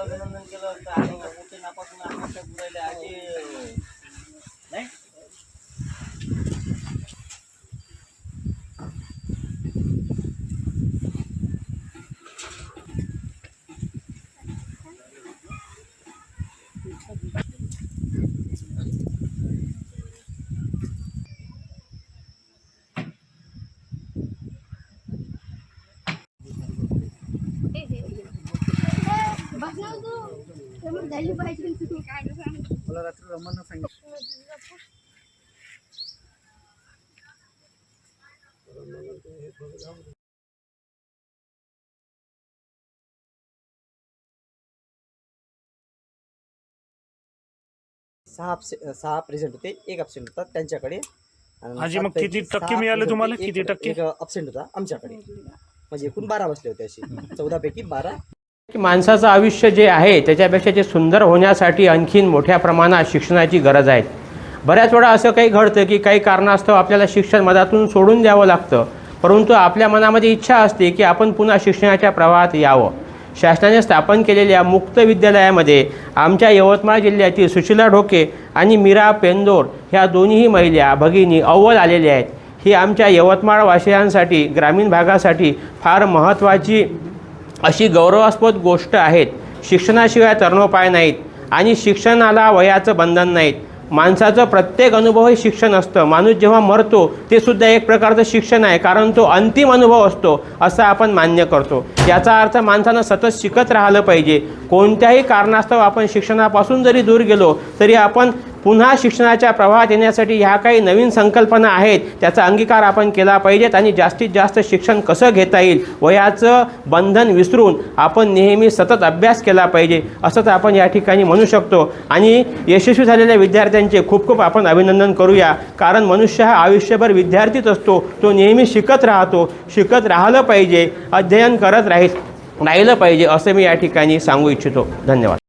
अभिनंदन केलं असतं आणि मोठे नापासून अपेक्षा पुरायला अशी नाही बसला तू तर मग झाली पाहिजे काय सांग मला रात्री रमणनं सांगितलं सहा सहा प्रेझेंट होते एक अब्सेंट होता त्यांच्याकडे आणि मग किती टक्के मिळाले तुम्हाला? किती एक- टक्के? एक अब्सेंट होता आमच्याकडे म्हणजे एकूण बारा बसले होते असे चौदा पैकी बारा की माणसाचं आयुष्य जे आहे त्याच्यापेक्षा जे सुंदर होण्यासाठी आणखीन मोठ्या प्रमाणात शिक्षणाची गरज आहे. बऱ्याच वेळा असं काही घडतं की काही कारणास्तव आपल्याला शिक्षण मधातून सोडून द्यावं लागतं. परंतु आपल्या मनामध्ये इच्छा असते की आपण पुन्हा शिक्षणाच्या प्रवाहात यावं. शासनाने स्थापन केलेल्या मुक्त विद्यालयामध्ये आमच्या यवतमाळ जिल्ह्यातील सुशीला ढोके आणि मीरा पेंदोर ह्या दोन्ही महिला भगिनी अव्वल आलेल्या आहेत. ही आमच्या यवतमाळ वासियांसाठी ग्रामीण भागासाठी फार महत्त्वाची अशी गौरवास्पद गोष्ट आहेत. शिक्षणाशिवाय तरणोपाय नाहीत आणि शिक्षणाला वयाचं बंधन नाहीत. माणसाचं प्रत्येक अनुभव हे शिक्षण असतं. माणूस जेव्हा मरतो ते सुद्धा एक प्रकारचं शिक्षण आहे कारण तो अंतिम अनुभव असतो असं आपण मान्य करतो. याचा अर्थ माणसानं सतत शिकत राहिलं पाहिजे. कोणत्याही कारणास्तव आपण शिक्षणापासून जरी दूर गेलो तरी आपण पुन्हा शिक्षणाच्या प्रवाहात येण्यासाठी ह्या काही नवीन संकल्पना आहेत त्याचा अंगीकार आपण केला पाहिजेत आणि जास्तीत जास्त शिक्षण कसं घेता येईल वयाचं बंधन विसरून आपण नेहमी सतत अभ्यास केला पाहिजे असंच आपण या ठिकाणी म्हणू शकतो. आणि यशस्वी झालेल्या विद्यार्थ्यांचे खूप खूप आपण अभिनंदन करूया कारण मनुष्य हा आयुष्यभर विद्यार्थीच असतो तो नेहमी शिकत राहतो शिकत राहिलं पाहिजे अध्ययन करत राहील राहिलं पाहिजे असं मी या ठिकाणी सांगू इच्छितो. धन्यवाद.